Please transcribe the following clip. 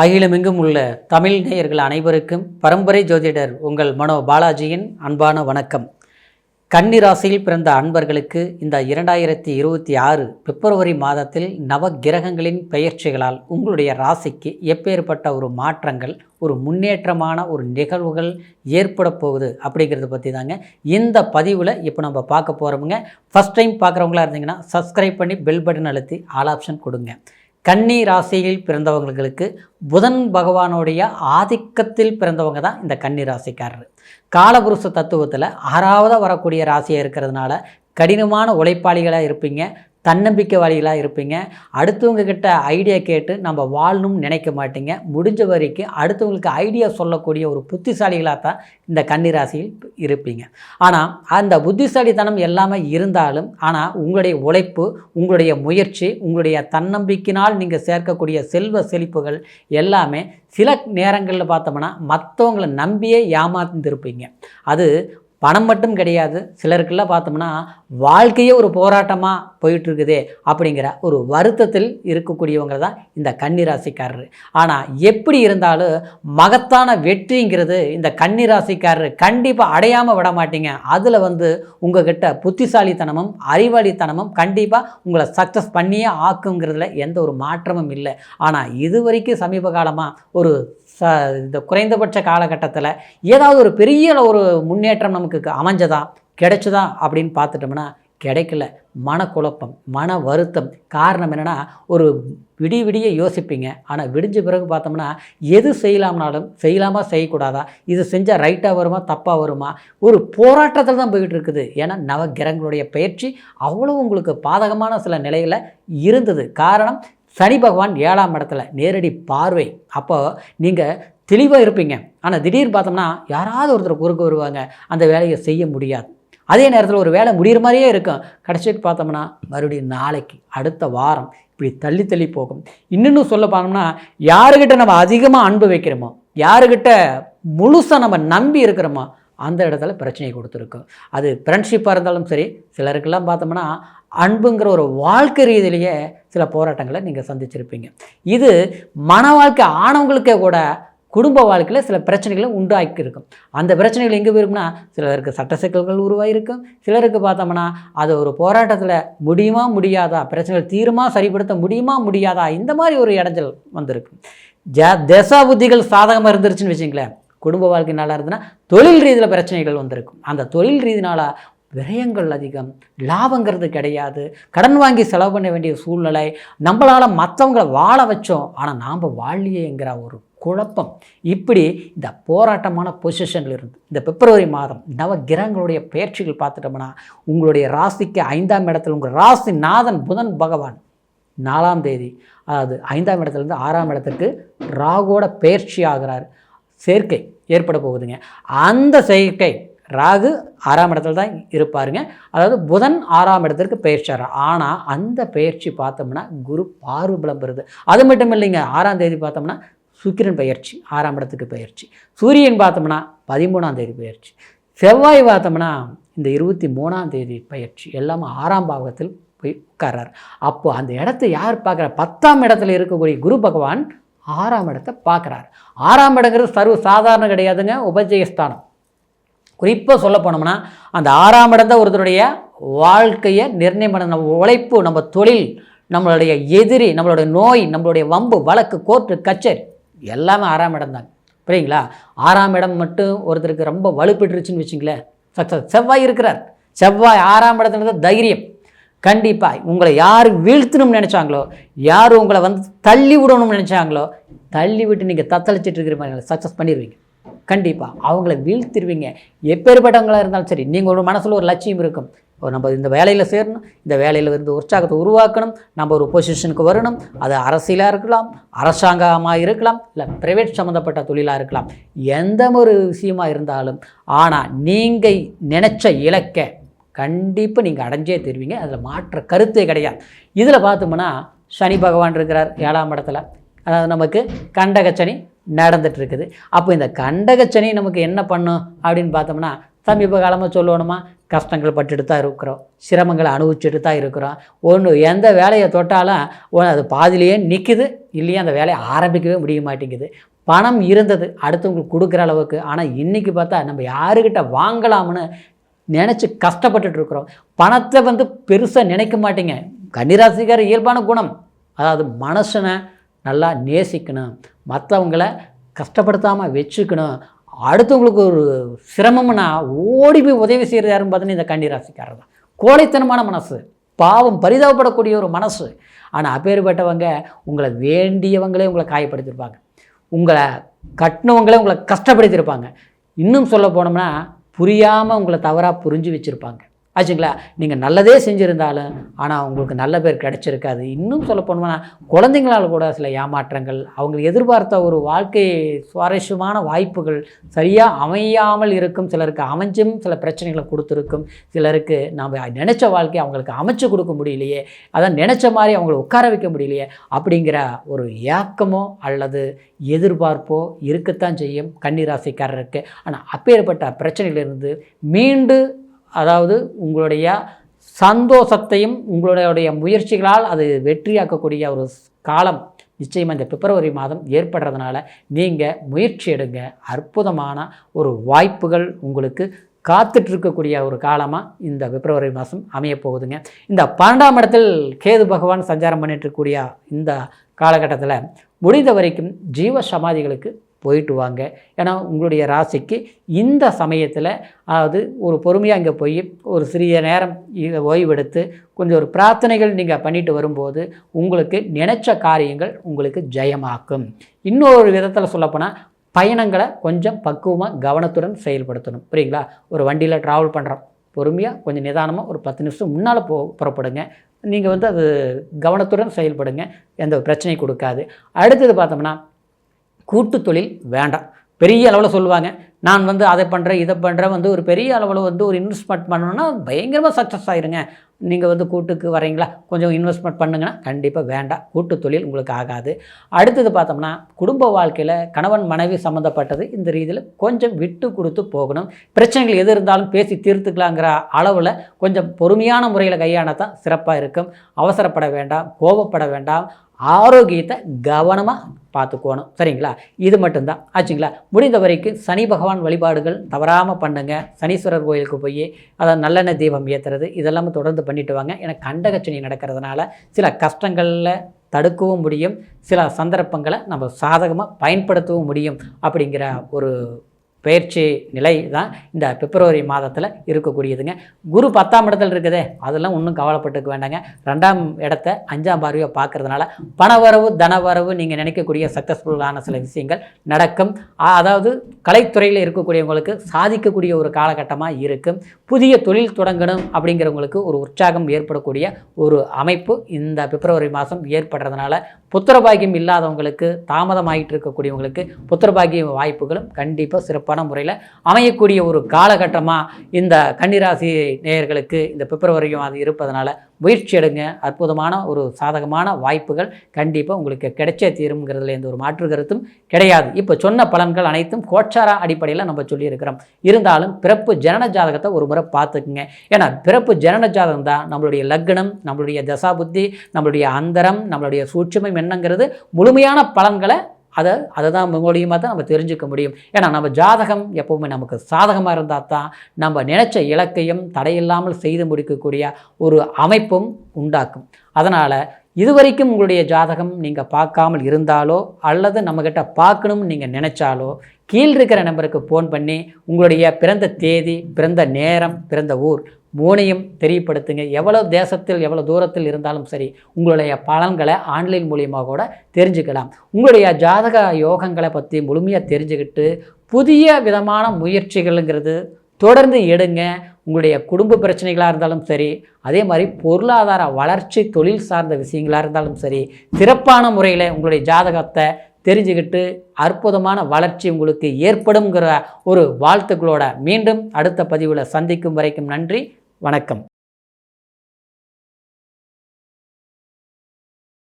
அகிலமெங்கும் உள்ள தமிழ் நேயர்கள் அனைவருக்கும் பரம்பரை ஜோதிடர் உங்கள் மனோ பாலாஜியின் அன்பான வணக்கம். கன்னிராசியில் பிறந்த அன்பர்களுக்கு இந்த இரண்டாயிரத்தி இருபத்தி ஆறு பிப்ரவரி மாதத்தில் நவ கிரகங்களின் பெயர்ச்சிகளால் உங்களுடைய ராசிக்கு எப்பேற்பட்ட ஒரு மாற்றங்கள் ஒரு முன்னேற்றமான ஒரு நிகழ்வுகள் ஏற்பட போகுது அப்படிங்கிறத பற்றி தாங்க இந்த பதிவில் இப்போ நம்ம பார்க்க போகிறோமுங்க ஃபஸ்ட் டைம் பார்க்குறவங்களா இருந்தீங்கன்னா சப்ஸ்கிரைப் பண்ணி பெல் பட்டன் அழுத்தி ஆல் ஆப்ஷன் கொடுங்க. கன்னி ராசியில் பிறந்தவங்களுக்கு புதன் பகவானுடைய ஆதிக்கத்தில் பிறந்தவங்க தான் இந்த கன்னி ராசிக்காரர். காலபுருஷ தத்துவத்தில் ஆறாவதாக வரக்கூடிய ராசியாக இருக்கிறதுனால கடினமான உழைப்பாளிகளாக இருப்பீங்க. தன்னம்பிக்கைவாளிகளாக இருப்பீங்க. அடுத்தவங்க கிட்ட ஐடியா கேட்டு நம்ம வாழணும்னு நினைக்க மாட்டீங்க. முடிஞ்ச வரைக்கும் அடுத்தவங்களுக்கு ஐடியா சொல்லக்கூடிய ஒரு புத்திசாலிகளாக தான் இந்த கன்னிராசியில் இருப்பீங்க. ஆனால் அந்த புத்திசாலித்தனம் எல்லாமே இருந்தாலும் ஆனால் உங்களுடைய உழைப்பு உங்களுடைய முயற்சி உங்களுடைய தன்னம்பிக்கையினால் நீங்கள் சேர்க்கக்கூடிய செல்வ செழிப்புகள் எல்லாமே சில நேரங்களில் பார்த்தோம்னா மற்றவங்களை நம்பியே ஏமாந்துருப்பீங்க அது பணம் மட்டும் கிடையாது. சிலருக்கெல்லாம் பார்த்தோம்னா வாழ்க்கையே ஒரு போராட்டமாக போயிட்டுருக்குதே அப்படிங்கிற ஒரு வருத்தத்தில் இருக்கக்கூடியவங்க தான் இந்த கன்னிராசிக்காரர். ஆனால் எப்படி இருந்தாலும் மகத்தான வெற்றிங்கிறது இந்த கன்னிராசிக்காரர் கண்டிப்பாக அடையாமல் விட மாட்டீங்க. அதில் வந்து உங்ககிட்ட புத்திசாலித்தனமும் அறிவாளித்தனமும் கண்டிப்பாக உங்களை சக்ஸஸ் பண்ணியே ஆக்குங்கிறதுல எந்த ஒரு மாற்றமும் இல்லை. ஆனால் இது வரைக்கும் சமீப காலமாக ஒரு ச இந்த குறைந்தபட்ச காலகட்டத்தில் ஏதாவது ஒரு பெரிய ஒரு முன்னேற்றம் நமக்கு அமைஞ்சதா? கிடைச்சதா அப்படின்னு பார்த்துட்டோம்னா கிடைக்கல. மனக்குழப்பம் மன வருத்தம். காரணம் என்னென்னா ஒரு விடிய விடிய யோசிப்பீங்க. ஆனால் விடிஞ்ச பிறகு பார்த்தோம்னா எது செய்யலாம்னாலும் செய்யலாமா செய்யக்கூடாதா? இது செஞ்சால் ரைட்டாக வருமா தப்பாக வருமா? ஒரு போராட்டத்தில் தான் போயிட்டு இருக்குது. ஏன்னா நவகிரகங்களுடைய பயிற்சி அவ்வளோ உங்களுக்கு பாதகமான சில நிலையில் இருந்தது. காரணம் சனி பகவான் ஏழாம் இடத்துல நேரடி பார்வை. அப்போ நீங்கள் தெளிவாக இருப்பீங்க. ஆனால் திடீர்னு பார்த்தோம்னா யாராவது ஒருத்தர் குறுக்க வருவாங்க. அந்த வேலையை செய்ய முடியாது. அதே நேரத்தில் ஒரு வேலை முடிகிற மாதிரியே இருக்கும் கடைசிக்கு பார்த்தோம்னா மறுபடியும் நாளைக்கு அடுத்த வாரம் இப்படி தள்ளி தள்ளி போகும். இன்னும் சொல்ல போனோம்னா யாருக்கிட்ட நம்ம அதிகமாக அன்பு வைக்கிறோமோ யாருக்கிட்ட முழுசாக நம்ம நம்பி இருக்கிறோமோ அந்த இடத்துல பிரச்சனையை கொடுத்துருக்கும் அது ஃப்ரெண்ட்ஷிப்பாக இருந்தாலும் சரி சிலருக்கெல்லாம் பார்த்தோம்னா அன்புங்கிற ஒரு வாழ்க்கை ரீதியிலேயே சில போராட்டங்களை நீங்கள் சந்திச்சிருப்பீங்க. இது மன வாழ்க்கை ஆனவங்களுக்கே கூட குடும்ப வாழ்க்கையில் சில பிரச்சனைகளை உண்டாக்கி இருக்கும் அந்த பிரச்சனைகள் எங்கே போயிருக்கும்னா சிலருக்கு சட்ட சிக்கல்கள் உருவாகிருக்கும் சிலருக்கு பார்த்தோம்னா அது ஒரு போராட்டத்தில் முடியுமா முடியாதா பிரச்சனைகள் தீருமா சரிப்படுத்த முடியுமா முடியாதா இந்த மாதிரி ஒரு இடைஞ்சல் வந்திருக்கும் ஜ தசா புத்திகள் சாதகமாக இருந்துருச்சுன்னு வச்சுங்களேன் குடும்ப வாழ்க்கை நல்லா இருந்ததுன்னா தொழில் ரீதியில் பிரச்சனைகள் வந்திருக்கும். அந்த தொழில் ரீதினால் விரயங்கள் அதிகம் லாபங்கிறது கிடையாது. கடன் வாங்கி செலவு பண்ண வேண்டிய சூழ்நிலை நம்மளால் மற்றவங்களை வாழ வச்சோம் ஆனால் நாம் வாழலையேங்கிற ஒரு குழப்பம். இப்படி இந்த போராட்டமான பொசிஷனில் இருந்து இந்த பிப்ரவரி மாதம் நவ கிரகங்களுடைய பயிற்சிகள் பார்த்துட்டோம்னா உங்களுடைய ராசிக்கு ஐந்தாம் இடத்துல உங்கள் ராசி நாதன் புதன் பகவான் நாலாம் தேதி அதாவது ஐந்தாம் இடத்துலேருந்து ஆறாம் இடத்துக்கு ராகுவோட பயிற்சி ஆகிறார். சேர்க்கை ஏற்பட போகுதுங்க. அந்த சேர்க்கை ராகு ஆறாம் இடத்துல தான் இருப்பாருங்க. அதாவது புதன் ஆறாம் இடத்திற்கு ஆகிறார். ஆனால் அந்த பயிற்சி பார்த்தோம்னா குரு பார்வபலம் பெறுது. அது மட்டும் இல்லைங்க ஆறாம் தேதி பார்த்தோம்னா சுக்கிரன் பயிற்சி ஆறாம் இடத்துக்கு பயிற்சி. சூரியன் பார்த்தோம்னா பதிமூணாம் தேதி பயிற்சி. செவ்வாய் பார்த்தோம்னா இந்த இருபத்தி மூணாம் தேதி பயிற்சி. எல்லாமே ஆறாம் பாகத்தில் போய் உட்கார்றார். அப்போது அந்த இடத்த யார் பார்க்குற? பத்தாம் இடத்துல இருக்கக்கூடிய குரு பகவான் ஆறாம் இடத்தை பார்க்குறார். ஆறாம் இடங்கிறது சர்வ சாதாரண கிடையாதுங்க உபஜயஸ்தானம். குறிப்பாக சொல்ல போனோம்னா அந்த ஆறாம் இடத்த ஒருத்தருடைய வாழ்க்கையை நிர்ணயம் பண்ண நம்ம உழைப்பு நம்ம தொழில் நம்மளுடைய எதிரி நம்மளுடைய நோய் நம்மளுடைய வம்பு வழக்கு கோர்ட்டு கச்சேரி. எல்லாமே ஆறாம் இடம் தான். புரியுங்களா ஆறாம் இடம் மட்டும் ஒருத்தருக்கு ரொம்ப வலுப்பெற்றுச்சுன்னு வச்சுங்களேன். சக்ஸஸ் செவ்வாய் இருக்கிறார். செவ்வாய் ஆறாம் இடத்துல தான் தைரியம். கண்டிப்பாக உங்களை யார் வீழ்த்தணும்னு நினச்சாங்களோ யார் உங்களை வந்து தள்ளி விடணும்னு நினச்சாங்களோ தள்ளி விட்டு நீங்கள் தத்தளிச்சிட்டு இருக்கிற மாதிரி சக்ஸஸ் பண்ணிடுவீங்க. கண்டிப்பாக அவங்கள வீழ்த்திடுவீங்க. எப்பேற்பட்டவங்களாக இருந்தாலும் சரி நீங்கள் ஒரு மனசில் ஒரு லட்சியம் இருக்கும். நம்ம இந்த வேலையில் சேரணும். இந்த வேலையில் இருந்து உற்சாகத்தை உருவாக்கணும். நம்ம ஒரு பொசிஷனுக்கு வரணும். அது அரசியலாக இருக்கலாம் அரசாங்கமாக இருக்கலாம் இல்லை ப்ரைவேட் சம்மந்தப்பட்ட தொழிலாக இருக்கலாம். எந்த ஒரு விஷயமா இருந்தாலும் ஆனால் நீங்கள் நினச்ச இலக்கை கண்டிப்பாக நீங்கள் அடைஞ்சே தருவீங்க. அதில் மாற்ற கருத்தே கிடையாது. இதில் பார்த்தோம்னா சனி பகவான் இருக்கிறார் ஏழாம் இடத்துல. அதாவது நமக்கு கண்டகச்சனி நடந்துட்டு இருக்குது. அப்போ இந்த கண்டகச்சனி நமக்கு என்ன பண்ணும் அப்படின்னு பார்த்தோம்னா சமீப காலமாக சொல்லணுமா? கஷ்டங்கள் பட்டுட்டு தான் இருக்கிறோம். சிரமங்களை அனுபவிச்சுட்டு தான் இருக்கிறோம். ஒன்று எந்த வேலையை தொட்டாலும் ஒன்று அது பாதியிலேயே நிற்குது இல்லையா அந்த வேலையை ஆரம்பிக்கவே முடிய மாட்டேங்குது. பணம் இருந்தது அடுத்தவங்களுக்கு கொடுக்குற அளவுக்கு. ஆனால் இன்றைக்கி பார்த்தா நம்ம யாருக்கிட்ட வாங்கலாம்னு நினச்சி கஷ்டப்பட்டுட்டு இருக்கிறோம். பணத்தை வந்து பெருசாக நினைக்க மாட்டீங்க. கன்னிராசிக்கார இயல்பான குணம். அதாவது மனசனை நல்லா நேசிக்கணும். மற்றவங்கள கஷ்டப்படுத்தாமல் வச்சுக்கணும். அடுத்தவங்களுக்கு ஒரு சிரமம்னா ஓடி போய் உதவி செய்கிறது யாருன்னு பார்த்தீங்கன்னா இந்த கன்னிராசிக்காரர் தான். கோழைத்தனமான மனசு பாவம் பரிதாபப்படக்கூடிய ஒரு மனசு. ஆனால் அப்பேற்பட்டவங்க உங்களை வேண்டியவங்களே உங்களை காயப்படுத்தியிருப்பாங்க உங்களை கட்டினவங்களே உங்களை கஷ்டப்படுத்தியிருப்பாங்க இன்னும் சொல்ல போனோம்னா புரியாமல் உங்களை தவறாக புரிஞ்சு வச்சுருப்பாங்க. ஆச்சுங்களா? நீங்கள் நல்லதே செஞ்சுருந்தாலும் ஆனால் உங்களுக்கு நல்ல பேர் கிடச்சிருக்காது. இன்னும் சொல்ல போனோம்னா குழந்தைங்களால் கூட சில ஏமாற்றங்கள் அவங்க எதிர்பார்த்த ஒரு வாழ்க்கை சுவாரஸ்யமான வாய்ப்புகள் சரியாக அமையாமல் இருக்கும். சிலருக்கு அமைஞ்சும் சில பிரச்சனைகளை கொடுத்துருக்கும். சிலருக்கு நாம் நினச்ச வாழ்க்கையை அவங்களுக்கு அமைச்சு கொடுக்க முடியலையே அதான் நினச்ச மாதிரி அவங்கள உட்கார வைக்க முடியலையே அப்படிங்கிற ஒரு ஏக்கமோ அல்லது எதிர்பார்ப்போ இருக்கத்தான் செய்யும் கன்னிராசிக்காரருக்கு. ஆனால் அப்பேற்பட்ட பிரச்சனையிலிருந்து மீண்டு அதாவது உங்களுடைய சந்தோஷத்தையும் உங்களுடைய முயற்சிகளால் அது வெற்றியாக்கக்கூடிய ஒரு காலம் நிச்சயமாக இந்த பிப்ரவரி மாதம் ஏற்படுறதுனால நீங்கள் முயற்சி எடுங்க. அற்புதமான ஒரு வாய்ப்புகள் உங்களுக்கு காத்துட்ருக்கக்கூடிய ஒரு காலமாக இந்த பிப்ரவரி மாதம் அமைய போகுதுங்க இந்த பன்னெண்டாம் இடத்தில் கேது பகவான் சஞ்சாரம் பண்ணிட்டு இருக்கக்கூடிய இந்த காலகட்டத்தில் முடிந்த வரைக்கும் ஜீவ சமாதிகளுக்கு போயிட்டு வாங்க. ஏன்னா உங்களுடைய ராசிக்கு இந்த சமயத்தில் அதாவது ஒரு பொறுமையாக இங்கே போய் ஒரு சிறிய நேரம் இதை ஓய்வெடுத்து கொஞ்சம் ஒரு பிரார்த்தனைகள் நீங்கள் பண்ணிட்டு வரும்போது உங்களுக்கு நினைச்ச காரியங்கள் உங்களுக்கு ஜெயமாக்கும். இன்னொரு விதத்தில் சொல்லப்போனால் பயணங்களை கொஞ்சம் பக்குவமாக கவனத்துடன் செயல்படுத்தணும். புரியுங்களா? ஒரு வண்டியில் ட்ராவல் பண்ணுறோம் பொறுமையாக கொஞ்சம் நிதானமாக ஒரு பத்து நிமிஷம் முன்னால் போ புறப்படுங்க. நீங்கள் வந்து அது கவனத்துடன் செயல்படுங்க. எந்த பிரச்சனையும் கொடுக்காது. அடுத்தது பார்த்தோம்னா கூட்டு தொழில் வேண்டாம். பெரிய அளவில் சொல்லுவாங்க. நான் வந்து அதை பண்ணுறேன் இதை பண்ணுறேன் வந்து ஒரு பெரிய அளவில் வந்து ஒரு இன்வெஸ்ட்மெண்ட் பண்ணணுன்னா பயங்கரமாக சக்ஸஸ் ஆயிருங்க. நீங்கள் வந்து கூட்டுக்கு வரீங்களா கொஞ்சம் இன்வெஸ்ட்மெண்ட் பண்ணுங்கன்னா கண்டிப்பாக வேண்டாம். கூட்டு தொழில் உங்களுக்கு ஆகாது. அடுத்தது பார்த்தோம்னா குடும்ப வாழ்க்கையில் கணவன் மனைவி சம்மந்தப்பட்டது இந்த ரீதியில் கொஞ்சம் விட்டு கொடுத்து போகணும். பிரச்சனைகள் எது இருந்தாலும் பேசி தீர்த்துக்கலாங்கிற அளவில் கொஞ்சம் பொறுமையான முறையில் கையாணத்தான் சிறப்பாக இருக்கும். அவசரப்பட வேண்டாம் கோபப்பட வேண்டாம். ஆரோக்கியத்தை கவனமாக பார்த்துக்கோணும். சரிங்களா? இது மட்டும்தான். ஆச்சுங்களா? முடிந்த வரைக்கும் சனி பகவான் வழிபாடுகள் தவறாமல் பண்ணுங்க. சனீஸ்வரர் கோயிலுக்கு போய் அதை நல்லெண்ணெய் தீபம் ஏற்றுறது இதெல்லாமே தொடர்ந்து பண்ணிட்டு வாங்க. ஏன்னா கண்டகச்சனி நடக்கிறதுனால சில கஷ்டங்களில் தடுக்கவும் முடியும். சில சந்தர்ப்பங்களை நம்ம சாதகமாக பயன்படுத்தவும் முடியும். அப்படிங்கிற ஒரு பயிற்சி நிலை தான் இந்த பிப்ரவரி மாதத்தில் இருக்கக்கூடியதுங்க. குரு பத்தாம் இடத்துல இருக்குதே அதெல்லாம் ஒன்றும் கவலைப்பட்டுக்க வேண்டாங்க. ரெண்டாம் இடத்த அஞ்சாம் பார்வையை பார்க்கறதுனால பணவரவு தனவரவு நீங்கள் நினைக்கக்கூடிய சக்ஸஸ்ஃபுல்லான சில விஷயங்கள் நடக்கும். அதாவது கலைத்துறையில் இருக்கக்கூடியவங்களுக்கு சாதிக்கக்கூடிய ஒரு காலகட்டமாக இருக்கும். புதிய தொழில் தொடங்கணும் அப்படிங்கிறவங்களுக்கு ஒரு உற்சாகம் ஏற்படக்கூடிய ஒரு அமைப்பு இந்த பிப்ரவரி மாதம் ஏற்படுறதுனால புத்திரபாகியம் இல்லாதவங்களுக்கு தாமதமாகிட்டு இருக்கக்கூடியவங்களுக்கு புத்திரபாகிய வாய்ப்புகளும் கண்டிப்பாக சிறப்பு பண முறையில் அமையக்கூடிய ஒரு காலகட்டமாக இந்த கன்னிராசி நேயர்களுக்கு இந்த பிப்ரவரியும் அது இருப்பதனால முயற்சி எடுங்க. அற்புதமான ஒரு சாதகமான வாய்ப்புகள் கண்டிப்பாக உங்களுக்கு கிடைச்சே தீரும்ங்கிறதுல எந்த ஒரு மாற்று கருத்தும் கிடையாது. இப்போ சொன்ன பலன்கள் அனைத்தும் கோச்சார அடிப்படையில் நம்ம சொல்லியிருக்கிறோம். இருந்தாலும் பிறப்பு ஜனன ஜாதகத்தை ஒரு முறை பார்த்துக்குங்க. ஏன்னா பிறப்பு ஜனன ஜாதகம் தான் நம்மளுடைய லக்னம் நம்மளுடைய தசாபுத்தி நம்மளுடைய அந்தரம் நம்மளுடைய சூட்சமம் என்னங்கிறது முழுமையான பலன்களை அதை அதை தான் மூலியமாக தான் நம்ம தெரிஞ்சுக்க முடியும். ஏன்னா நம்ம ஜாதகம் எப்போவுமே நமக்கு சாதகமாக இருந்தால் தான் நம்ம நினச்ச இலக்கையும் தடையில்லாமல் செய்து முடிக்கக்கூடிய ஒரு அமைப்பும் உண்டாக்கும். அதனால் இதுவரைக்கும் உங்களுடைய ஜாதகம் நீங்கள் பார்க்காமல் இருந்தாலோ அல்லது நம்மக்கிட்ட பார்க்கணும்னு நீங்கள் நினச்சாலோ கீழ் இருக்கிற நம்பருக்கு ஃபோன் பண்ணி உங்களுடைய பிறந்த தேதி பிறந்த நேரம் பிறந்த ஊர் மூனையும் தெரியப்படுத்துங்க. எவ்வளோ தேசத்தில் எவ்வளோ தூரத்தில் இருந்தாலும் சரி உங்களுடைய பலன்களை ஆன்லைன் மூலியமாக கூட தெரிஞ்சுக்கலாம். உங்களுடைய ஜாதக யோகங்களை பற்றி முழுமையாக தெரிஞ்சுக்கிட்டு புதிய விதமான முயற்சிகள்ங்கிறது தொடர்ந்து எடுங்க. உங்களுடைய குடும்ப பிரச்சனைகளாக இருந்தாலும் சரி அதே மாதிரி பொருளாதார வளர்ச்சி தொழில் சார்ந்த விஷயங்களாக இருந்தாலும் சரி சிறப்பான முறையில் உங்களுடைய ஜாதகத்தை தெரிஞ்சுக்கிட்டு அற்புதமான வளர்ச்சி உங்களுக்கு ஏற்படுங்கிற ஒரு வாழ்த்துக்களோட மீண்டும் அடுத்த பதிவில் சந்திக்கும் வரைக்கும் நன்றி வணக்கம்.